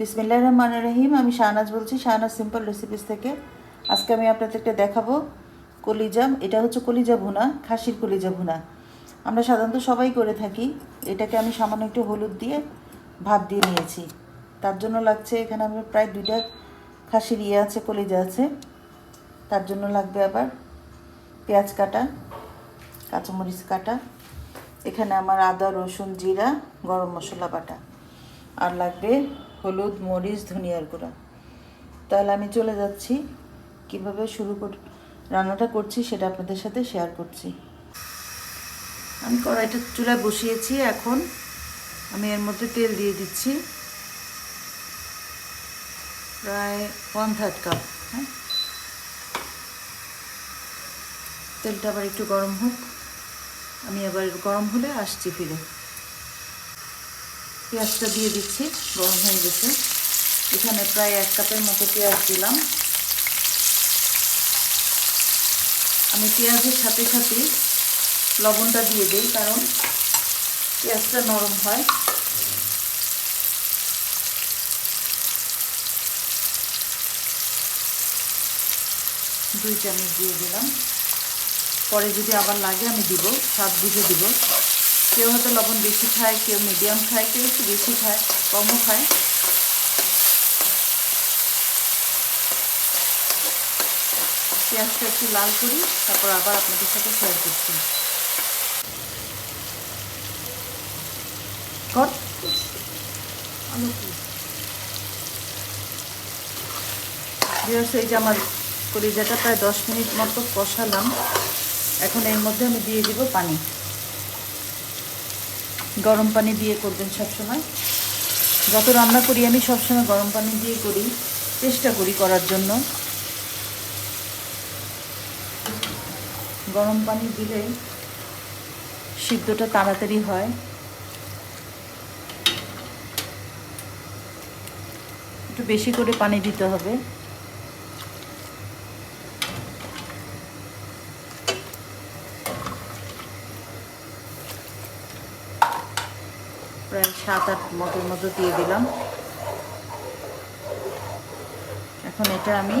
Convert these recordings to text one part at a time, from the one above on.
বিসমিল্লাহ রহমান রহিম, আমি শাহনাজ বলছি, শাহনাজ সিম্পল রেসিপিস থেকে। আজকে আমি আপনাদেরকে দেখাবো কলিজা, এটা হচ্ছে কলিজা ভুনা, খাসির কলিজা ভুনা। আমরা সাধারণত সবাই করে থাকি, এটাকে আমি সামান্য একটু হলুদ দিয়ে ভাত দিয়ে নিয়েছি। তার জন্য লাগছে এখানে আমার প্রায় দুইটা খাসির ইয়ে আছে, কলিজা আছে। তার জন্য লাগবে আবার পেঁয়াজ কাটা, কাঁচামরিচ কাটা, এখানে আমার আদা, রসুন, জিরা, গরম মশলা বাটা। আর লাগবে হলুদ, মরিচ, ধনিয়ার গুঁড়া। তাহলে আমি চলে যাচ্ছি। কীভাবে শুরু কর, রান্নাটা করছি সেটা আপনাদের সাথে শেয়ার করছি। আমি কড়াইটা চুলায় বসিয়েছি। এখন আমি এর মধ্যে তেল দিয়ে দিচ্ছি। প্রায় ওয়ান থার্ড কাপ হ্যাঁ? তেলটা আবার একটু গরম হোক। আমি আবার গরম হলে আসছি ফিরে। পেঁয়াজটা দিয়ে দিচ্ছি, গরম হয়ে গেছে। এখানে প্রায় এক কাপের মতো পেঁয়াজ দিলাম। আমি পেঁয়াজের সাথে সাথে লবণটা দিয়ে দিই, কারণ পেঁয়াজটা নরম হয়। দুই চামচ দিয়ে দিলাম। পরে যদি আবার লাগে আমি দিব, স্বাদ বুঝে দিব। কেউ হয়তো লবণ বেশি খায়, কেউ মিডিয়াম খায়, কেউ একটু বেশি খায়, কমও খায়। পেঁয়াজটা একটু লাল করি, তারপর আবার আপনাদের সাথে শেয়ার করছি। কর। এই যে আমার কলিজাটা প্রায় দশ মিনিট মতো কষালাম। এখন এর মধ্যে আমি দিয়ে দিব পানি। গরম পানি দিয়ে করবেন সবসময়। যত রান্না করি, আমি সবসময় গরম পানি দিয়ে করি, চেষ্টা করি করার জন্য। গরম পানি দিলে সিদ্ধটা তাড়াতাড়ি হয়। একটু বেশি করে পানি দিতে হবে। প্রায় সাত আট মটোর মতো দিয়ে দিলাম। এখন এটা আমি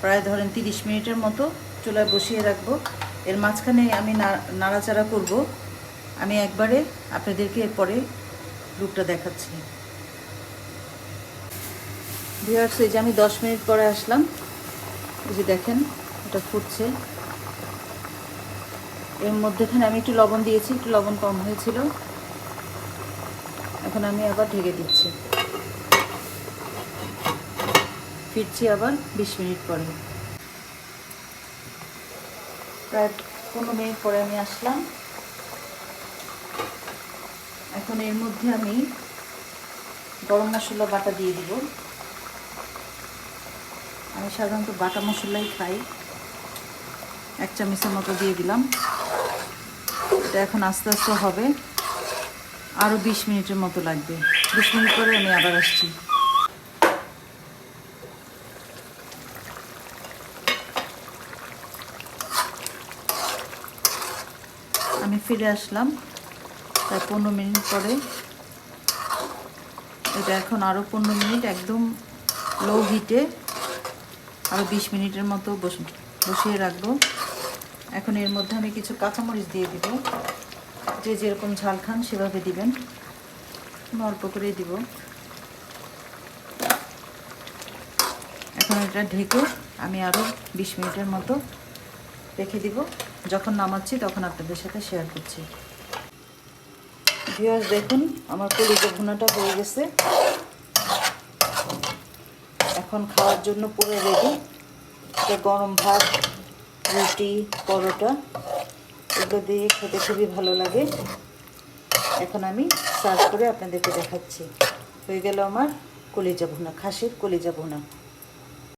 প্রায় ধরেন তিরিশ মিনিটের মতো চুলায় বসিয়ে রাখব। এর মাঝখানে আমি নাড়াচাড়া করব। আমি একবারে আপনাদেরকে এরপরে লুকটা দেখাচ্ছি। ভিওয়ার্স এই যে আমি দশ মিনিট পরে আসলাম। এই যে দেখেন, এটা ফুটছে। এর মধ্যেখানে আমি একটু লবণ দিয়েছি, একটু লবণ কম হয়েছিল। এখন আমি আবার ঢেকে দিচ্ছি। ফিরছি আবার বিশ মিনিট পরে। প্রায় পনেরো মিনিট পরে আমি আসলাম। এখন এর মধ্যে আমি গরম মশলা বাটা দিয়ে দিব। আমি সাধারণত বাটা মশলাই খাই। এক চামচের মতো দিয়ে দিলাম। এটা এখন আস্তে আস্তে হবে। আরও বিশ মিনিটের মতো লাগবে। বিশ মিনিট পরে আমি আবার আসছি। আমি ফিরে আসলাম। তাই পনেরো মিনিট পরে। এটা এখন আরও পনেরো মিনিট, একদম লো হিটে আরও বিশ মিনিটের মতো বসিয়ে রাখব। এখন এর মধ্যে আমি কিছু কাঁচামরিচ দিয়ে দিব। যে যেরকম ঝাল খান সেভাবে দিবেন। অল্প করে দিব। এখন এটা ঢেকে আমি আরও বিশ মিনিটের মতো রেখে দিব। যখন নামাচ্ছি তখন আপনাদের সাথে শেয়ার করছি। ভিওয়ার্স দেখুন, আমার কলিজা ভুনাটা হয়ে গেছে। এখন খাওয়ার জন্য পুরো রেডি গরম ভাত, রুটি, পরোটা। এগুলো দিয়ে খেতে খুবই ভালো লাগে। এখন আমি সার্ভ করে আপনাদেরকে দেখাচ্ছি। হয়ে গেল আমার কলিজা ভুনা, খাসির কলিজা ভুনা।